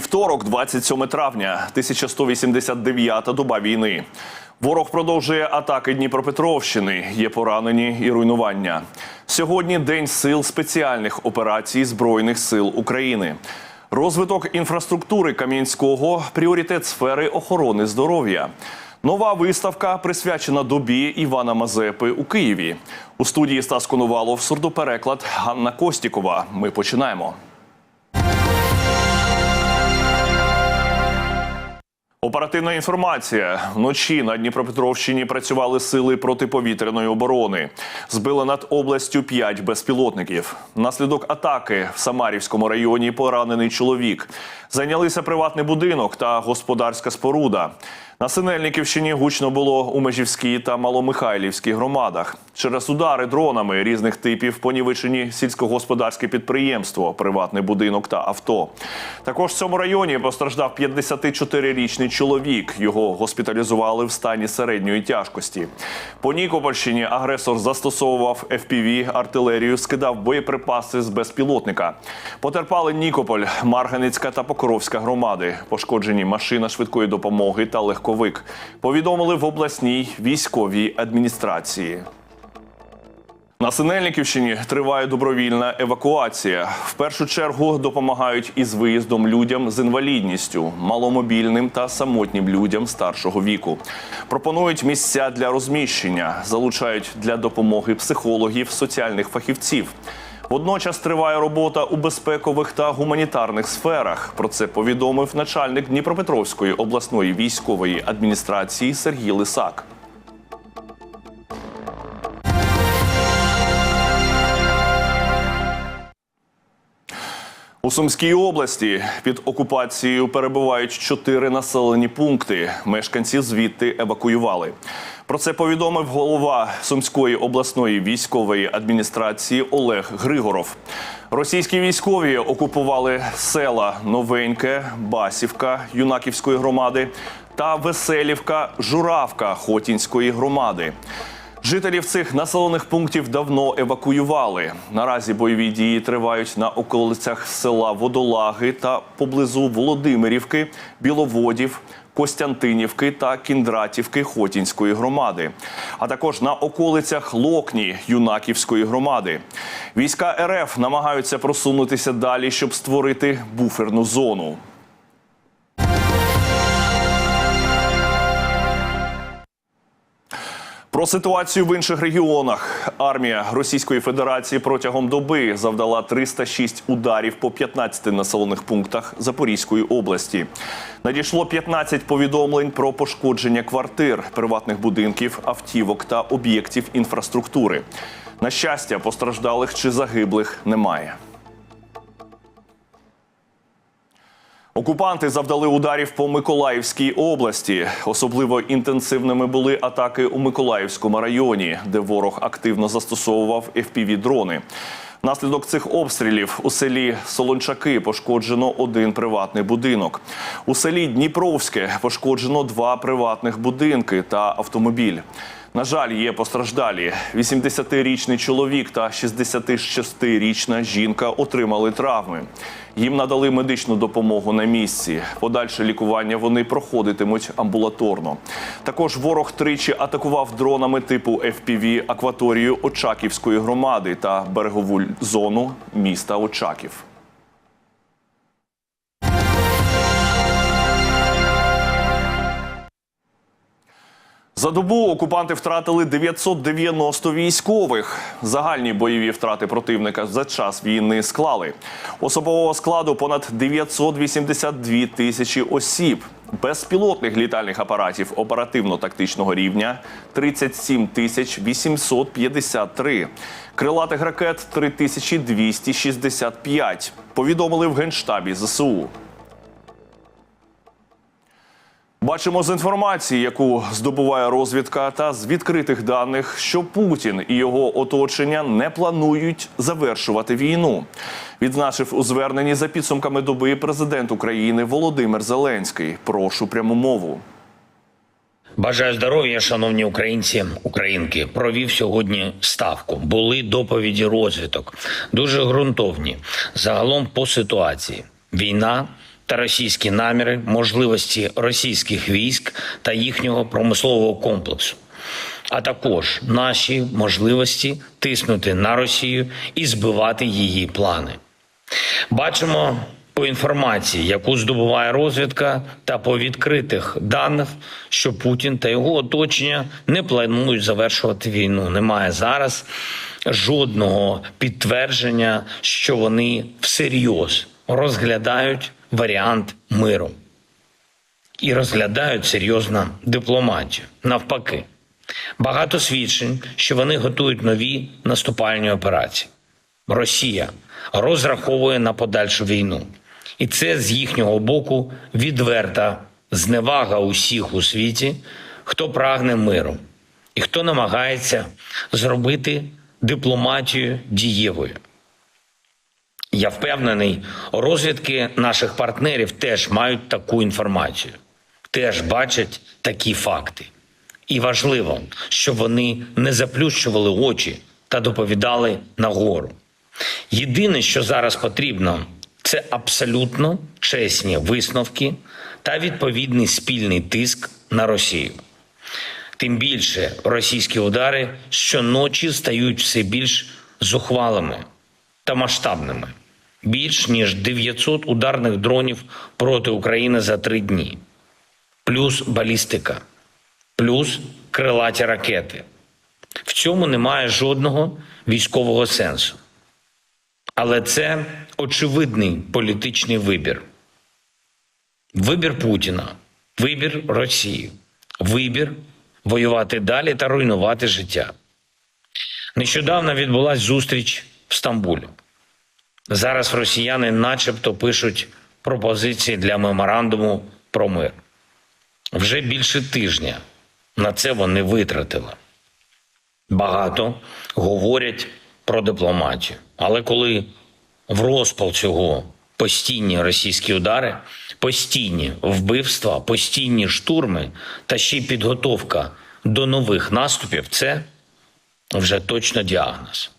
Вівторок, 27 травня, 1189-та доба війни. Ворог продовжує атаки Дніпропетровщини. Є поранені і руйнування. Сьогодні день сил спеціальних операцій Збройних сил України. Розвиток інфраструктури Кам'янського пріоритет сфери охорони здоров'я. Нова виставка присвячена добі Івана Мазепи у Києві. У студії Стас Конувалов, сурдопереклад Ганна Костікова. Ми починаємо. Оперативна інформація. Вночі на Дніпропетровщині працювали сили протиповітряної оборони. Збили над областю п'ять безпілотників. Внаслідок атаки в Самарівському районі поранений чоловік. Зайнялися приватний будинок та господарська споруда. На Синельниківщині гучно було у Межівській та Маломихайлівській громадах. Через удари дронами різних типів понівечені сільськогосподарське підприємство, приватний будинок та авто. Також в цьому районі постраждав 54-річний чоловік. Його госпіталізували в стані середньої тяжкості. По Нікопольщині агресор застосовував FPV, артилерію, скидав боєприпаси з безпілотника. Потерпали Нікополь, Марганецька та Покровська громади. Пошкоджені машина швидкої допомоги та легковик. Повідомили в обласній військовій адміністрації. На Синельниківщині триває добровільна евакуація. В першу чергу допомагають із виїздом людям з інвалідністю, маломобільним та самотнім людям старшого віку. Пропонують місця для розміщення, залучають для допомоги психологів, соціальних фахівців. Водночас триває робота у безпекових та гуманітарних сферах. Про це повідомив начальник Дніпропетровської обласної військової адміністрації Сергій Лисак. У Сумській області під окупацією перебувають чотири населені пункти. Мешканців звідти евакуювали. Про це повідомив голова Сумської обласної військової адміністрації Олег Григоров. Російські військові окупували села Новеньке, Басівка Юнаківської громади та Веселівка, Журавка Хотінської громади. Жителів цих населених пунктів давно евакуювали. Наразі бойові дії тривають на околицях села Водолаги та поблизу Володимирівки, Біловодів, Костянтинівки та Кіндратівки Хотінської громади, а також на околицях Локні Юнаківської громади. Війська РФ намагаються просунутися далі, щоб створити буферну зону. Про ситуацію в інших регіонах. Армія Російської Федерації протягом доби завдала 306 ударів по 15 населених пунктах Запорізької області. Надійшло 15 повідомлень про пошкодження квартир, приватних будинків, автівок та об'єктів інфраструктури. На щастя, постраждалих чи загиблих немає. Окупанти завдали ударів по Миколаївській області. Особливо інтенсивними були атаки у Миколаївському районі, де ворог активно застосовував FPV-дрони. Внаслідок цих обстрілів у селі Солончаки пошкоджено один приватний будинок. У селі Дніпровське пошкоджено два приватних будинки та автомобіль. На жаль, є постраждалі. 80-річний чоловік та 66-річна жінка отримали травми. Їм надали медичну допомогу на місці. Подальше лікування вони проходитимуть амбулаторно. Також ворог тричі атакував дронами типу FPV акваторію Очаківської громади та берегову зону міста Очаків. За добу окупанти втратили 990 військових. Загальні бойові втрати противника за час війни склали. Особового складу понад 982 тисячі осіб. Безпілотних літальних апаратів оперативно-тактичного рівня 37 тисяч 853. Крилатих ракет 3265. Повідомили в Генштабі ЗСУ. Бачимо з інформації, яку здобуває розвідка, та з відкритих даних, що Путін і його оточення не планують завершувати війну. Відзначив у зверненні за підсумками доби президент України Володимир Зеленський. Прошу пряму мову. Бажаю здоров'я, шановні українці, українки. Провів сьогодні ставку. Були доповіді розвиток, дуже ґрунтовні. Загалом по ситуації. Війна та російські наміри, можливості російських військ та їхнього промислового комплексу, а також наші можливості тиснути на Росію і збивати її плани. Бачимо по інформації, яку здобуває розвідка, та по відкритих даних, що Путін та його оточення не планують завершувати війну. Немає зараз жодного підтвердження, що вони всерйоз розглядають варіант миру і розглядають серйозно дипломатію. Навпаки, багато свідчень, що вони готують нові наступальні операції. Росія розраховує на подальшу війну, і це з їхнього боку відверта зневага усіх у світі, хто прагне миру і хто намагається зробити дипломатію дієвою. Я впевнений, розвідки наших партнерів теж мають таку інформацію, теж бачать такі факти. І важливо, щоб вони не заплющували очі та доповідали нагору. Єдине, що зараз потрібно, це абсолютно чесні висновки та відповідний спільний тиск на Росію. Тим більше російські удари щоночі стають все більш зухвалими та масштабними. Більш ніж 900 ударних дронів проти України за три дні, плюс балістика, плюс крилаті ракети. В цьому немає жодного військового сенсу. Але це очевидний політичний вибір. Вибір Путіна, вибір Росії, вибір воювати далі та руйнувати життя. Нещодавно відбулася зустріч в Стамбулі. Зараз росіяни начебто пишуть пропозиції для меморандуму про мир. Вже більше тижня на це вони витратили. Багато говорять про дипломатію. Але коли в розпал цього постійні російські удари, постійні вбивства, постійні штурми та ще й підготовка до нових наступів, це вже точно діагноз.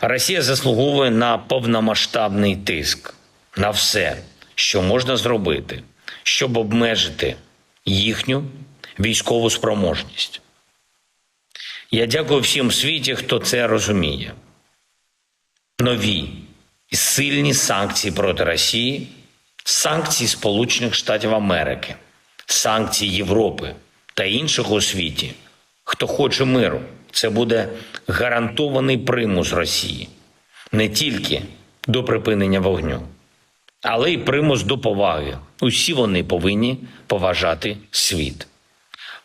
Росія заслуговує на повномасштабний тиск на все, що можна зробити, щоб обмежити їхню військову спроможність. Я дякую всім в світі, хто це розуміє. Нові і сильні санкції проти Росії, санкції Сполучених Штатів Америки, санкції Європи та інших у світі, хто хоче миру. Це буде гарантований примус Росії не тільки до припинення вогню, але й примус до поваги. Усі вони повинні поважати світ.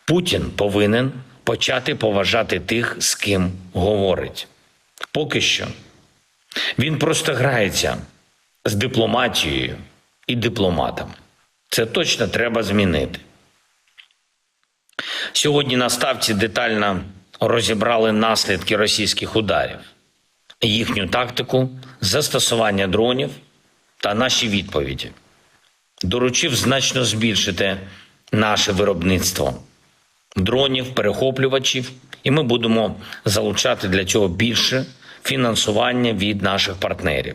Путін повинен почати поважати тих, з ким говорить. Поки що він просто грається з дипломатією і дипломатами. Це точно треба змінити. Сьогодні на ставці детально розібрали наслідки російських ударів, їхню тактику, застосування дронів та наші відповіді. Доручив значно збільшити наше виробництво дронів, перехоплювачів, і ми будемо залучати для цього більше фінансування від наших партнерів.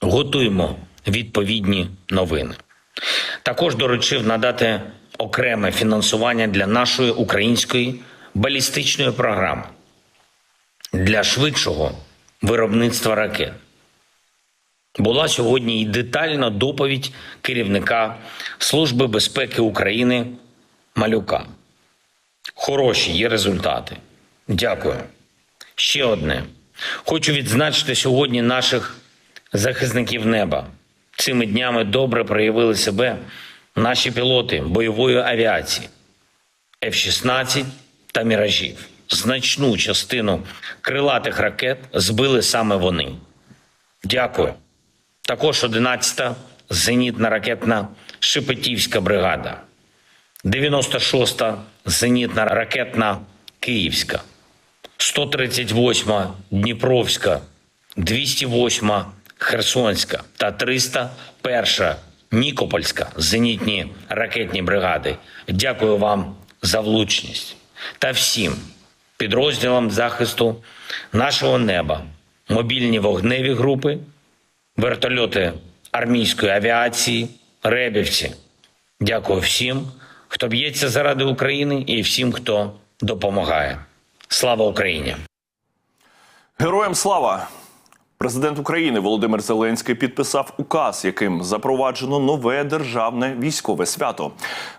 Готуємо відповідні новини. Також доручив надати окреме фінансування для нашої української балістичної програми для швидшого виробництва ракет. Була сьогодні і детальна доповідь керівника Служби безпеки України Малюка. Хороші є результати. Дякую. Ще одне. Хочу відзначити сьогодні наших захисників неба. Цими днями добре проявили себе наші пілоти бойової авіації F-16 та міражів. Значну частину крилатих ракет збили саме вони. Дякую. Також 11-та зенітна ракетна Шепетівська бригада, 96-та зенітна ракетна Київська, 138-ма Дніпровська, 208-ма Херсонська та 301-ша Нікопольська зенітні ракетні бригади. Дякую вам за влучність та всім підрозділам захисту нашого неба, мобільні вогневі групи, вертольоти армійської авіації, Ребівці. Дякую всім, хто б'ється заради України, і всім, хто допомагає. Слава Україні! Героям слава! Президент України Володимир Зеленський підписав указ, яким запроваджено нове державне військове свято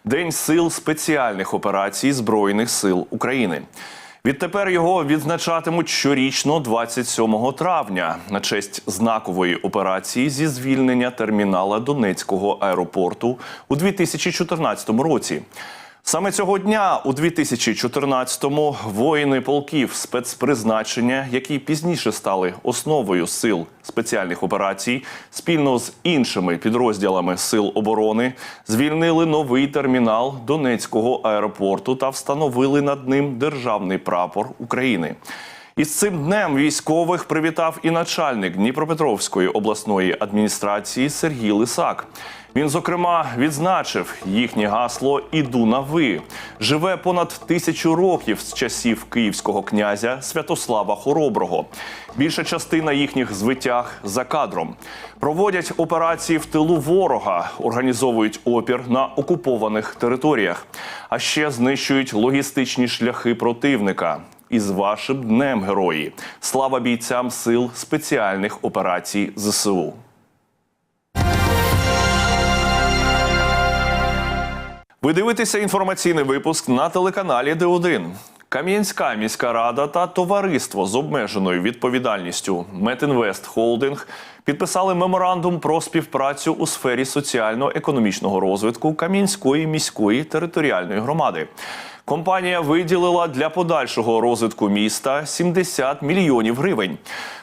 День сил спеціальних операцій Збройних сил України. Відтепер його відзначатимуть щорічно 27 травня на честь знакової операції зі звільнення термінала Донецького аеропорту у 2014 році. Саме цього дня, у 2014-му, воїни полків спецпризначення, які пізніше стали основою сил спеціальних операцій, спільно з іншими підрозділами сил оборони, звільнили новий термінал Донецького аеропорту та встановили над ним державний прапор України. Із цим днем військових привітав і начальник Дніпропетровської обласної адміністрації Сергій Лисак. Він, зокрема, відзначив їхнє гасло Іду на ви живе понад тисячу років з часів київського князя Святослава Хороброго. Більша частина їхніх звитяг за кадром проводять операції в тилу ворога, організовують опір на окупованих територіях, а ще знищують логістичні шляхи противника. Із вашим днем герої! Слава бійцям сил спеціальних операцій ЗСУ. Ви дивитеся інформаційний випуск на телеканалі Д1. Кам'янська міська рада та товариство з обмеженою відповідальністю Метінвест Холдинг підписали меморандум про співпрацю у сфері соціально-економічного розвитку Кам'янської міської територіальної громади. Компанія виділила для подальшого розвитку міста 70 мільйонів гривень.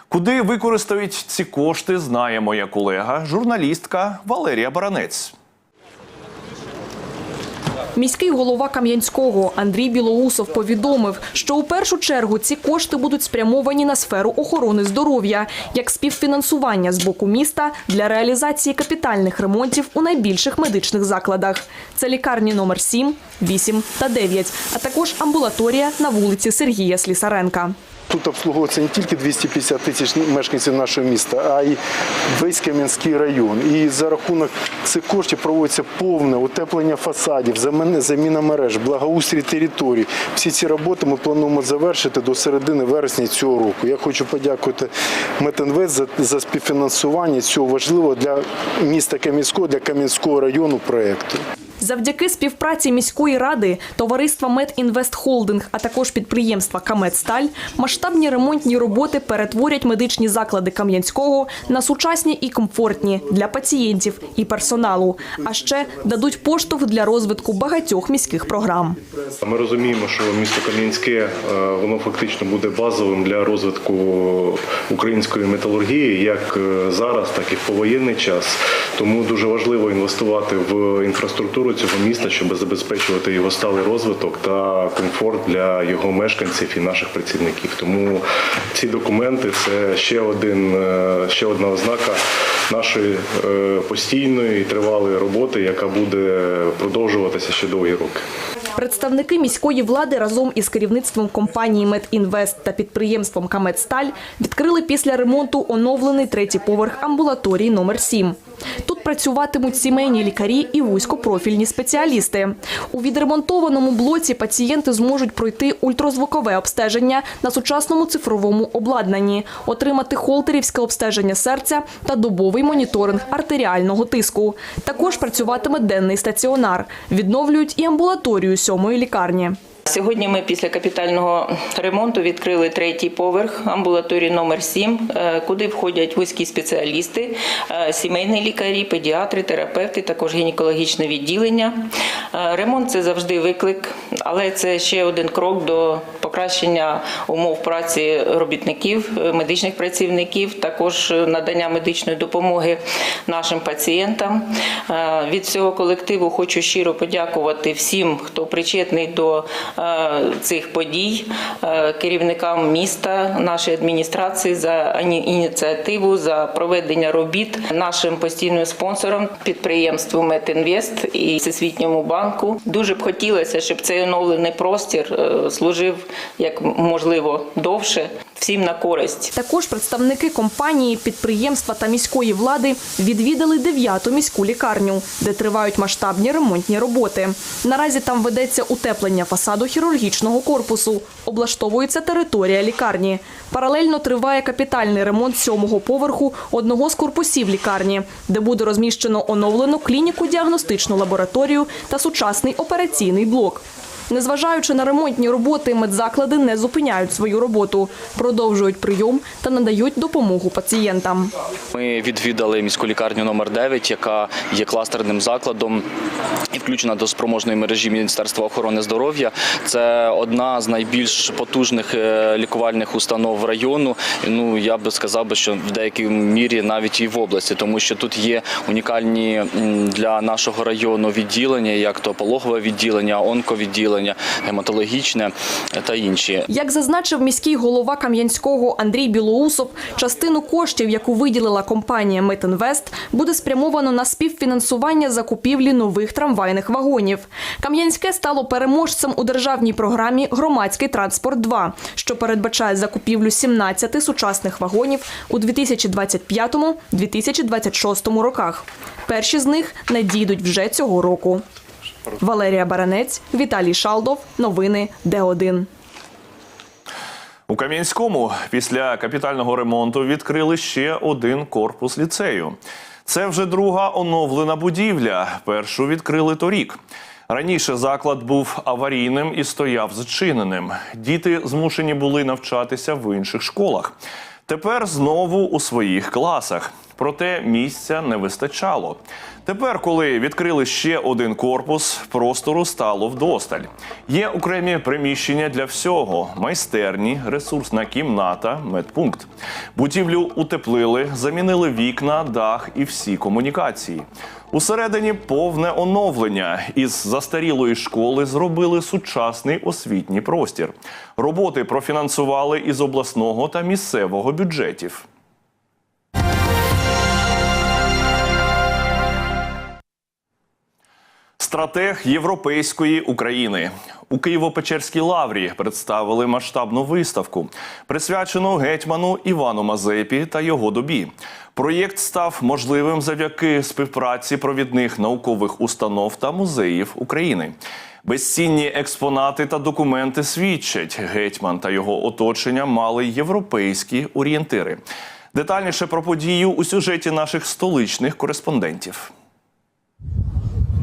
Куди використають ці кошти, знає моя колега, журналістка Валерія Баранець. Міський голова Кам'янського Андрій Білоусов повідомив, що у першу чергу ці кошти будуть спрямовані на сферу охорони здоров'я як співфінансування з боку міста для реалізації капітальних ремонтів у найбільших медичних закладах. Це лікарні номер 7, 8 та 9, а також амбулаторія на вулиці Сергія Слісаренка. Тут обслуговується не тільки 250 тисяч мешканців нашого міста, а й весь Кам'янський район. І за рахунок цих коштів проводиться повне утеплення фасадів, заміна- мереж, благоустрій територій. Всі ці роботи ми плануємо завершити до середини вересня цього року. Я хочу подякувати Метинвест за, за співфінансування цього важливого для міста Кам'янського, для Кам'янського району проєкту. Завдяки співпраці міської ради, товариства Медінвест Холдинг, а також підприємства Камедсталь, масштабні ремонтні роботи перетворять медичні заклади Кам'янського на сучасні і комфортні для пацієнтів і персоналу, а ще дадуть поштовх для розвитку багатьох міських програм. Ми розуміємо, що місто Кам'янське е, воно фактично буде базовим для розвитку української металургії, як е, зараз, так і в повоєнний час. Тому дуже важливо інвестувати в інфраструктуру цього міста, щоб забезпечувати його сталий розвиток та комфорт для його мешканців і наших працівників. Тому ці документи це ще один е, ще одна ознака нашої е, постійної і тривалої роботи, яка буде продовжуватися ще довгі роки. Представники міської влади разом із керівництвом компанії Медінвест та підприємством Камедсталь відкрили після ремонту оновлений третій поверх амбулаторії номер 7. Тут працюватимуть сімейні лікарі і вузькопрофільні спеціалісти. У відремонтованому блоці пацієнти зможуть пройти ультразвукове обстеження на сучасному цифровому обладнанні, отримати холтерівське обстеження серця та добовий моніторинг артеріального тиску. Також працюватиме денний стаціонар. Відновлюють і амбулаторію сьомої лікарні. Сьогодні ми після капітального ремонту відкрили третій поверх амбулаторії номер 7 е, куди входять вузькі спеціалісти, е, сімейні лікарі, педіатри, терапевти, також гінекологічне відділення. Е, Ремонт це завжди виклик, але це ще один крок до покращення умов праці робітників, е, медичних працівників, також надання медичної допомоги нашим пацієнтам. Е, Від всього колективу хочу щиро подякувати всім, хто причетний до е, цих подій, е, керівникам міста, нашої адміністрації за ініціативу, за проведення робіт, нашим постійним спонсорам, підприємству Метінвест і Всесвітньому банку. Дуже б хотілося, щоб цей оновлений простір е, служив як можливо довше, всім на користь. Також представники компанії, підприємства та міської влади відвідали дев'яту міську лікарню, де тривають масштабні ремонтні роботи. Наразі там ведеться утеплення фасаду хірургічного корпусу, облаштовується територія лікарні. Паралельно триває капітальний ремонт сьомого поверху одного з корпусів лікарні, де буде розміщено оновлену клініку-діагностичну лабораторію та сучасний операційний блок. Незважаючи на ремонтні роботи, медзаклади не зупиняють свою роботу, продовжують прийом та надають допомогу пацієнтам. Ми відвідали міську лікарню номер 9 яка є кластерним закладом і включена до спроможної мережі Міністерства охорони здоров'я. Це одна з найбільш потужних е, лікувальних установ району. Ну я би сказав би, що в деякій мірі навіть і в області, тому що тут є унікальні для нашого району відділення, як то пологове відділення, онковідділення, гематологічне та інші. Як зазначив міський голова Кам'янського Андрій Білоусов, частину коштів, яку виділила компанія Метінвест, буде спрямовано на співфінансування закупівлі нових трамвайних вагонів. Кам'янське стало переможцем у державній програмі Громадський транспорт 2 що передбачає закупівлю 17 сучасних вагонів у 2025-2026 роках. Перші з них надійдуть вже цього року. Валерія Баранець, Віталій Шалдов. Новини Д1. У Кам'янському після капітального ремонту відкрили ще один корпус ліцею. Це вже друга оновлена будівля. Першу відкрили торік. Раніше заклад був аварійним і стояв зачиненим. Діти змушені були навчатися в інших школах. Тепер знову у своїх класах. Проте місця не вистачало. Тепер, коли відкрили ще один корпус, простору стало вдосталь. Є окремі приміщення для всього: майстерні, ресурсна кімната, медпункт. Будівлю утеплили, замінили вікна, дах і всі комунікації. Усередині повне оновлення. Із застарілої школи зробили сучасний освітній простір. Роботи профінансували із обласного та місцевого бюджетів. Стратег європейської України у Києво-Печерській лаврі представили масштабну виставку, присвячену гетьману Івану Мазепі та його добі. Проєкт став можливим завдяки співпраці провідних наукових установ та музеїв України. Безцінні експонати та документи свідчать, гетьман та його оточення мали європейські орієнтири. Детальніше про подію у сюжеті наших столичних кореспондентів.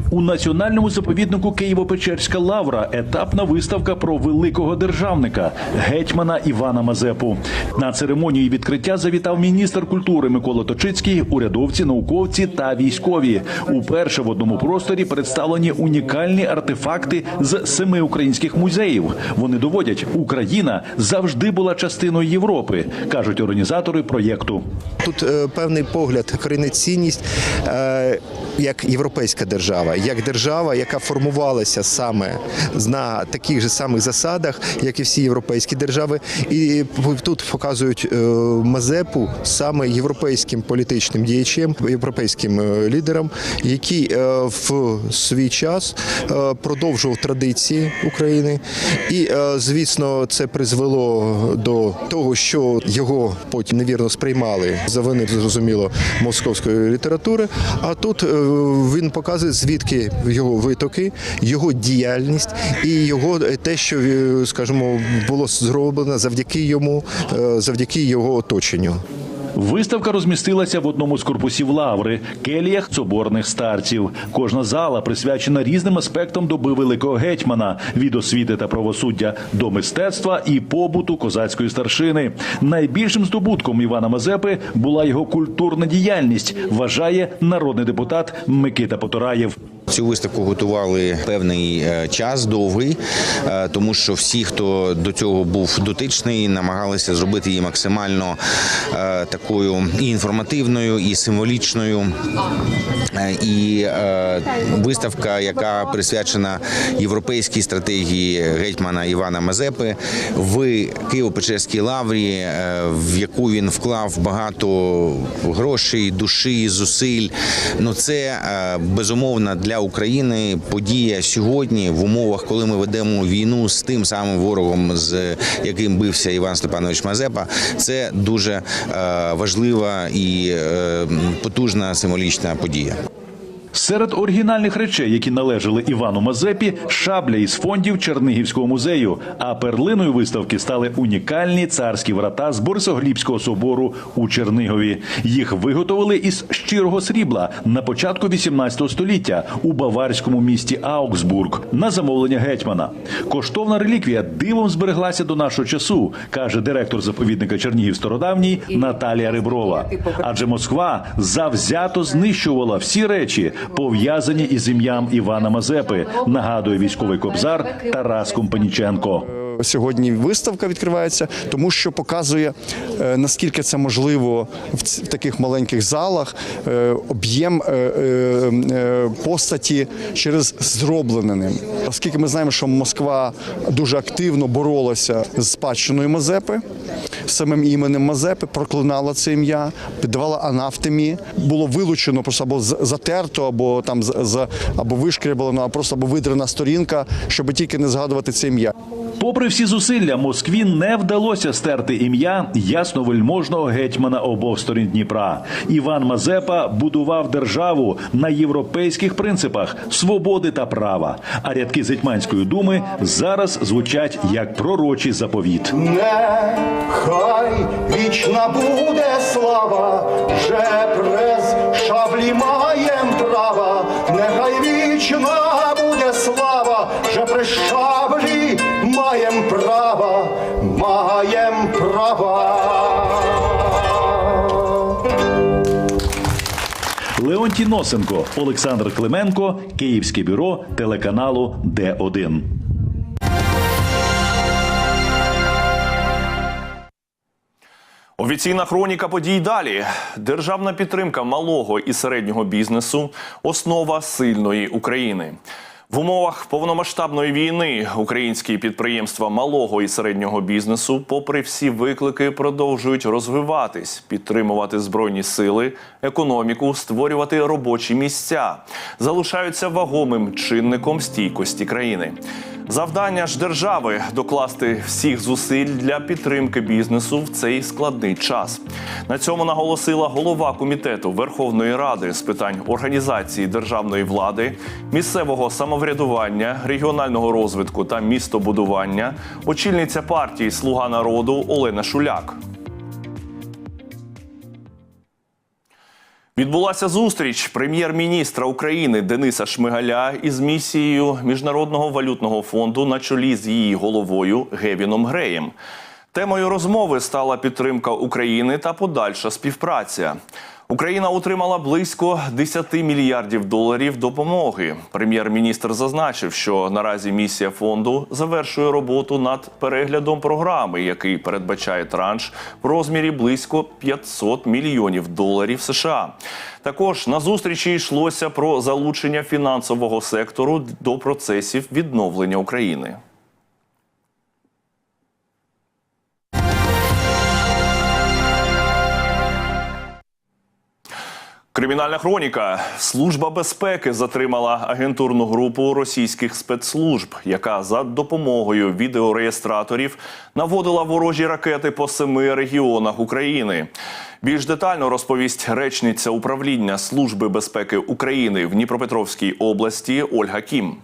У національному заповіднику Києво-Печерська лавра етапна виставка про великого державника гетьмана Івана Мазепу. На церемонії відкриття завітав міністр культури Микола Точицький, урядовці, науковці та військові. Уперше в одному просторі представлені унікальні артефакти з семи українських музеїв. Вони доводять, Україна завжди була частиною Європи, кажуть організатори проєкту. Тут е, певний погляд, корінецінність е, як європейська держава, як держава, яка формувалася саме на таких же самих засадах, як і всі європейські держави. І тут показують е, Мазепу саме європейським політичним діячем, європейським е, лідером, який е, в свій час продовжував традиції України. І, звісно, це призвело до того, що його потім невірно сприймали за вини, зрозуміло, московської літератури. А тут він показує звідки його витоки, його діяльність і його е, те, що е, скажімо, було зроблено завдяки йому, е, завдяки його оточенню. Виставка розмістилася в одному з корпусів лаври келіях соборних старців. Кожна зала присвячена різним аспектам доби великого гетьмана від освіти та правосуддя до мистецтва і побуту козацької старшини. Найбільшим здобутком Івана Мазепи була його культурна діяльність, вважає народний депутат Микита Потораєв. Цю виставку готували певний е, час довгий, е, тому що всі, хто до цього був дотичний, намагалися зробити її максимально е, такою і інформативною, і символічною. І виставка, яка присвячена європейській стратегії гетьмана Івана Мазепи в Києво-Печерській лаврі, в яку він вклав багато грошей, душі, зусиль. Ну це безумовно для України подія сьогодні в умовах, коли ми ведемо війну з тим самим ворогом, з яким бився Іван Степанович Мазепа, це дуже е, важлива і е, потужна символічна подія. Серед оригінальних речей, які належали Івану Мазепі, шабля із фондів Чернигівського музею. А перлиною виставки стали унікальні царські врата з Борисоглібського собору у Чернигові. Їх виготовили із щирого срібла на початку 18 століття у баварському місті Аугсбург на замовлення гетьмана. Коштовна реліквія дивом збереглася до нашого часу, каже директор заповідника Чернігів Стародавній Наталія Риброва. Адже Москва завзято знищувала всі речі, пов'язані із ім'ям Івана Мазепи, нагадує військовий кобзар Тарас Компаніченко. Сьогодні виставка відкривається, тому що показує е, наскільки це можливо в таких маленьких залах е, об'єм е, е, е, постаті через зроблене ним. Оскільки ми знаємо, що Москва дуже активно боролася з спадщиною Мазепи, самим іменем Мазепи, проклинала це ім'я, піддавала анафтемі. Було вилучено просто або з- затерто, або там з- або вишкріблено, або просто або видрена сторінка, щоб тільки не згадувати це ім'я. Попри всі зусилля, Москві не вдалося стерти ім'я ясновельможного гетьмана обох сторін Дніпра. Іван Мазепа будував державу на європейських принципах свободи та права. А рядки з Гетьманської думи зараз звучать як пророчий заповіт. Нехай вічна буде слава, вже през шаблі маєм права, нехай вічна буде слава, вже при шаблі маєм права, маєм права. Леонтій Носенко, Олександр Клименко, Київське бюро телеканалу Д1. Офіційна хроніка подій далі. Державна підтримка малого і середнього бізнесу основа сильної України. В умовах повномасштабної війни українські підприємства малого і середнього бізнесу, попри всі виклики, продовжують розвиватись, підтримувати збройні сили, економіку, створювати робочі місця, залишаються вагомим чинником стійкості країни. Завдання ж держави докласти всіх зусиль для підтримки бізнесу в цей складний час. На цьому наголосила голова комітету Верховної Ради з питань організації державної влади, місцевого самоврядування, регіонального розвитку та містобудування, очільниця партії Слуга народу Олена Шуляк. Відбулася зустріч прем'єр-міністра України Дениса Шмигаля із місією Міжнародного валютного фонду на чолі з її головою Гевіном Греєм. Темою розмови стала підтримка України та подальша співпраця. Україна отримала близько 10 мільярдів доларів допомоги. Прем'єр-міністр зазначив, що наразі місія фонду завершує роботу над переглядом програми, який передбачає транш в розмірі близько 500 мільйонів доларів США. Також на зустрічі йшлося про залучення фінансового сектору до процесів відновлення України. Кримінальна хроніка. Служба безпеки затримала агентурну групу російських спецслужб, яка за допомогою відеореєстраторів наводила ворожі ракети по семи регіонах України. Більш детально розповість речниця управління Служби безпеки України в Дніпропетровській області Ольга Кім.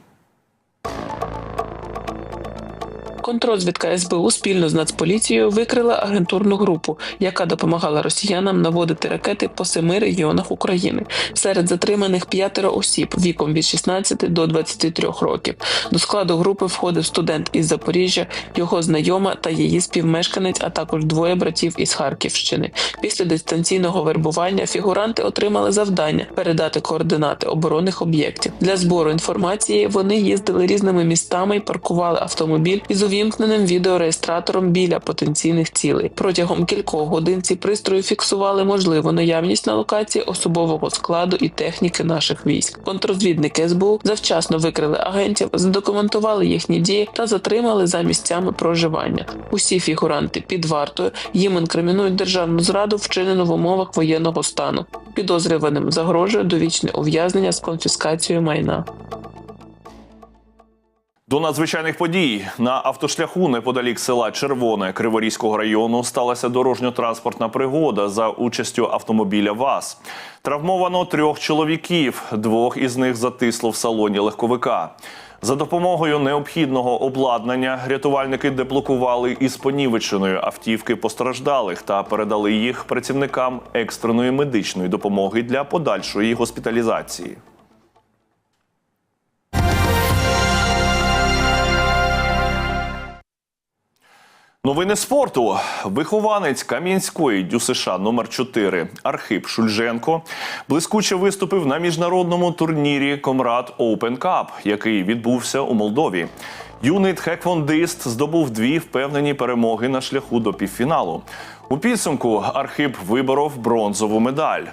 Контрозвідка СБУ спільно з Нацполіцією викрила агентурну групу, яка допомагала росіянам наводити ракети по семи регіонах України. Серед затриманих п'ятеро осіб віком від 16 до 23 років. До складу групи входив студент із Запоріжжя, його знайома та її співмешканець, а також двоє братів із Харківщини. Після дистанційного вербування фігуранти отримали завдання передати координати оборонних об'єктів. Для збору інформації вони їздили різними містами і паркували автомобіль із увімкненим відеореєстратором біля потенційних цілей. Протягом кількох годин ці пристрої фіксували можливу наявність на локації особового складу і техніки наших військ. Контррозвідники СБУ завчасно викрили агентів, задокументували їхні дії та затримали за місцями проживання. Усі фігуранти під вартою їм інкримінують державну зраду, вчинену в умовах воєнного стану. Підозрюваним загрожує довічне ув'язнення з конфіскацією майна. До надзвичайних подій на автошляху неподалік села Червоне Криворізького району сталася дорожньо-транспортна пригода за участю автомобіля ВАЗ. Травмовано трьох чоловіків. Двох із них затисло в салоні легковика. За допомогою необхідного обладнання рятувальники деблокували із понівеченої автівки постраждалих та передали їх працівникам екстреної медичної допомоги для подальшої госпіталізації. Новини спорту. Вихованець Кам'янської ДЮСШ номер 4 Архип Шульженко блискуче виступив на міжнародному турнірі Комрад Open Cup, який відбувся у Молдові. Юний тхеквондист здобув дві впевнені перемоги на шляху до півфіналу. У підсумку Архип виборов бронзову медаль.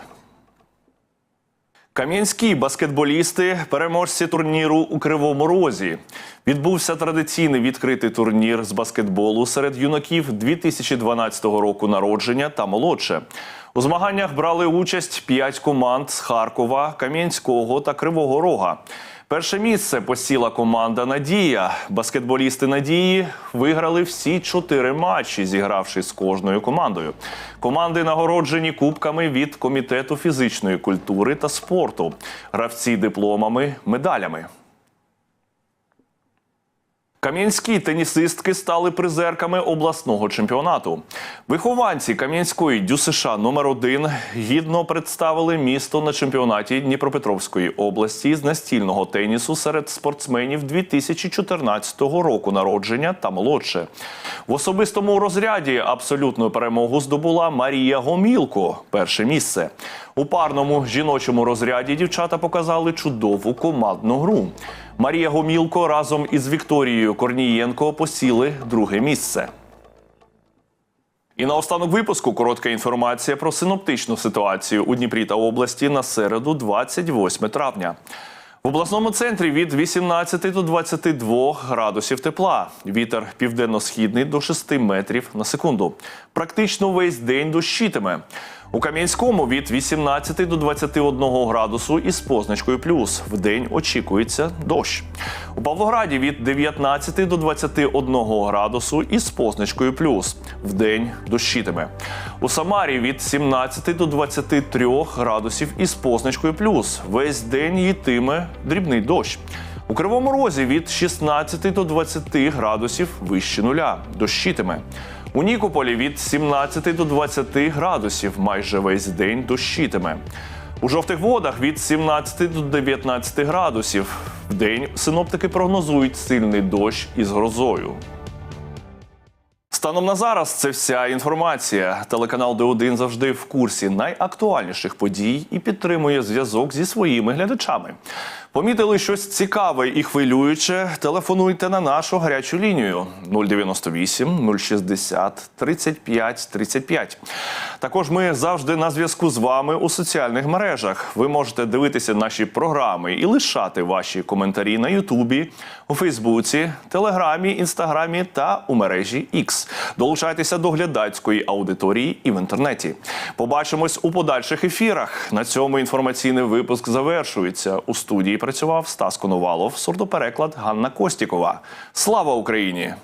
Кам'янські баскетболісти, переможці турніру у Кривому Розі. Відбувся традиційний відкритий турнір з баскетболу серед юнаків 2012 року народження та молодше. У змаганнях брали участь п'ять команд з Харкова, Кам'янського та Кривого Рога. Перше місце посіла команда Надія. Баскетболісти Надії виграли всі чотири матчі, зігравши з кожною командою. Команди нагороджені кубками від комітету фізичної культури та спорту, гравці дипломами, медалями. Кам'янські тенісистки стали призерками обласного чемпіонату. Вихованці Кам'янської ДЮСШ номер 1 гідно представили місто на чемпіонаті Дніпропетровської області з настільного тенісу серед спортсменів 2014 року народження та молодше. В особистому розряді абсолютну перемогу здобула Марія Гомілко. Перше місце. У парному жіночому розряді дівчата показали чудову командну гру. Марія Гомілко разом із Вікторією Корнієнко посіли друге місце. І на останок випуску коротка інформація про синоптичну ситуацію у Дніпрі та області на середу, 28 травня. В обласному центрі від 18 до 22 градусів тепла. Вітер південно-східний до 6 метрів на секунду. Практично весь день дощитиме. У Кам'янському від 18 до 21 градусу із позначкою плюс. В день очікується дощ. У Павлограді від 19 до 21 градусу із позначкою плюс. В день дощитиме. У Самарі від 17 до 23 градусів із позначкою плюс. Весь день йтиме дрібний дощ. У Кривому Розі від 16 до 20 градусів вище нуля. Дощитиме. У Нікополі від 17 до 20 градусів майже весь день дощитиме. У жовтих водах від 17 до 19 градусів. В день синоптики прогнозують сильний дощ із грозою. Станом на зараз це вся інформація. Телеканал Д1 завжди в курсі найактуальніших подій і підтримує зв'язок зі своїми глядачами. Помітили щось цікаве і хвилююче? Телефонуйте на нашу гарячу лінію 098 060 35 35. Також ми завжди на зв'язку з вами у соціальних мережах. Ви можете дивитися наші програми і лишати ваші коментарі на Ютубі, у Фейсбуці, Телеграмі, Інстаграмі та у мережі X. Долучайтеся до глядацької аудиторії і в інтернеті. Побачимось у подальших ефірах. На цьому інформаційний випуск завершується. У студії працював Стас Коновалов, сурдопереклад Ганна Костікова. Слава Україні!